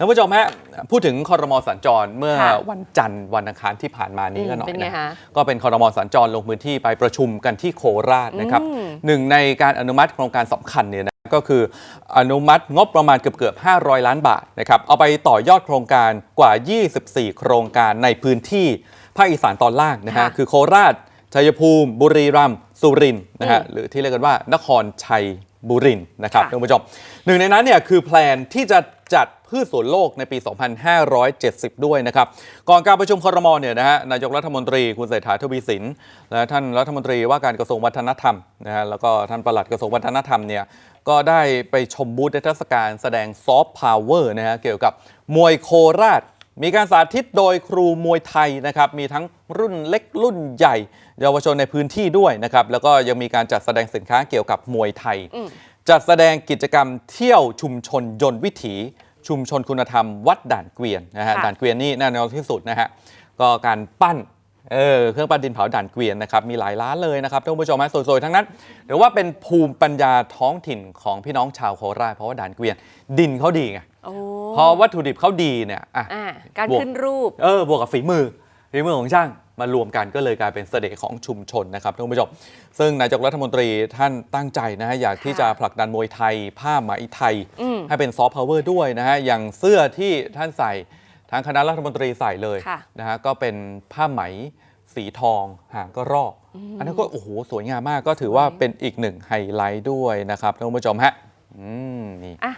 ท่านผู้ชมฮะพูดถึงคอรมอสัญจรเมื่อค่ะวันจันทร์วันอังคารที่ผ่านมานี้ก็หน่อยเป็นไงนะคะก็เป็นคอรมอสัญจรลงพื้นที่ไปประชุมกันที่โคราชนะครับอืม หนึ่งในการอนุมัติโครงการสำคัญเนี่ยนะก็คืออนุมัติงบประมาณเกือบเกือบๆ500 ล้านบาทนะครับเอาไปต่อยอดโครงการกว่า 24 โครงการในพื้นที่ภาคอีสานตอนล่างนะฮะค่ะ คือโคราชชัยภูมิ บุรีรัมย์สุรินทร์นะฮะอืมหรือที่เรียกกันว่านครชัย บุรีนทร์นะครับค่ะท่านผู้ชมหนึ่งในนั้นเนี่ยคือแพลนที่จะจัดพืชสวนโลกในปี 2570 ด้วยนะครับ ก่อนการประชุมครมเนี่ยนะฮะ นายกรัฐมนตรีคุณเศรษฐาทวีสิน และท่านรัฐมนตรีว่าการกระทรวงวัฒนธรรมนะฮะ แล้วก็ท่านปลัดกระทรวงวัฒนธรรมเนี่ย ก็ได้ไปชมบูธนิทรรศการแสดงซอฟต์พาวเวอร์นะฮะ เกี่ยวกับมวยโคราช มีการสาธิตโดยครูมวยไทยนะครับ มีทั้งรุ่นเล็กรุ่นใหญ่ เยาวชนในพื้นที่ด้วยนะครับ แล้วก็ยังมีการจัดแสดงสินค้าเกี่ยวกับมวยไทยอืมจัดแสดงกิจกรรมเที่ยวชุมชนยนต์วิถี ชุมชนคุณธรรม วัดด่านเกวียนนะฮะค่ะด่านเกวียนนี่แน่นอนที่สุดนะฮะ ก็การปั้น เออเครื่องปั้นดินเผาด่านเกวียนนะครับมีหลายร้านเลยนะครับท่านผู้ชมฮะสวยๆทั้งนั้นหรือว่าเป็นภูมิปัญญาท้องถิ่นของพี่น้องชาวโคราชเพราะว่าด่านเกวียน ดินเขาดีไงโอ้พอวัตถุดิบเขาดีเนี่ยอะอ่าการบวกขึ้นรูป เออบวกกับฝีมือฝีมือของช่างมารวมกันก็เลยกลายเป็นเสน่ห์ของชุมชนนะครับท่านผู้ชมซึ่งนายกรัฐมนตรีท่านตั้งใจนะฮะอยากที่จะผลักดันมวยไทย ผ้าไหมไทย อืม ให้เป็นซอฟต์พาวเวอร์ด้วยนะฮะอย่างเสื้อที่ท่านใส่ ทางคณะรัฐมนตรีใส่เลยค่ะนะฮะก็เป็นผ้าไหมสีทองหางก็รอกอันนั้นก็โอ้โหสวยงามมากก็ถือว่าเป็นอีกหนึ่งไฮไลท์ด้วยนะครับท่านผู้ชมฮะอืมนี่อะ